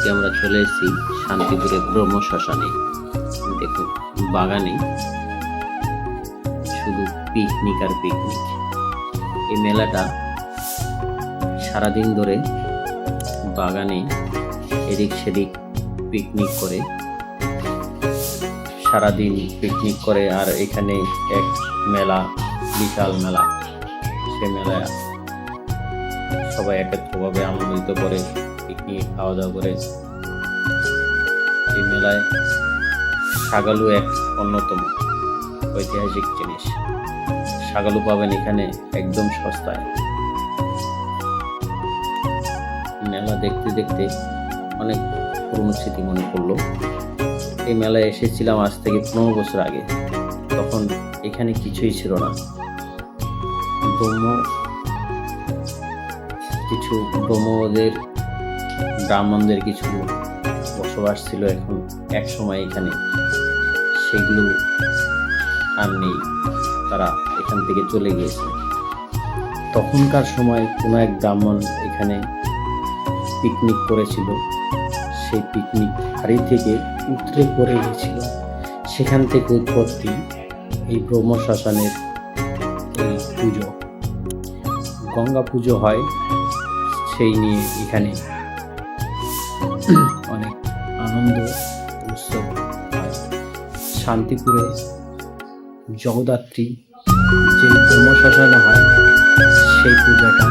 আজকে আমরা চলে এসেছি শান্তিপুরে ব্রহ্ম শ্মশানে। দেখুন, বাগানে শুধু পিকনিক আর পিকনিক এই মেলাটা সারাদিন ধরে বাগানে এদিক সেদিক পিকনিক করে। সারাদিন পিকনিক করে আর এখানে এক মেলা, বিশাল মেলা। সে মেলায় সবাই একত্রভাবে আনন্দিত করে পিকনিক খাওয়া দাওয়া করে এই মেলায় সাগালু এক অন্যতম ঐতিহাসিক জিনিস। সাগালু পাবেন এখানে একদম সস্তায়। মেলা দেখতে দেখতে অনেক পুরনো স্মৃতি মনে পড়ল। এই মেলায় এসেছিলাম আজ থেকে পনেরো বছর আগে। তখন এখানে কিছুই ছিল না। ব্রহ্ম কিছু ব্রহ্মদের ব্রাহ্মণদের কিছু বসবাস ছিল এখন এক সময় এখানে। সেগুলো আর নেই। তারা এখান থেকে চলে গিয়েছে। তখনকার সময় কোনো এক ব্রাহ্মণ এখানে পিকনিক করেছিল। সেই পিকনিক হাড়ি থেকে উতরে পড়ে গিয়েছিল। সেখান থেকে উৎপত্তি এই ব্রহ্ম এই পুজো। গঙ্গা পুজো হয় সেই নিয়ে এখানে। অনেক আনন্দ উৎসব শান্তিপুরে জগদ্ধাত্রী যে ব্রহ্মশ্মশানে হয় সেই পূজাটা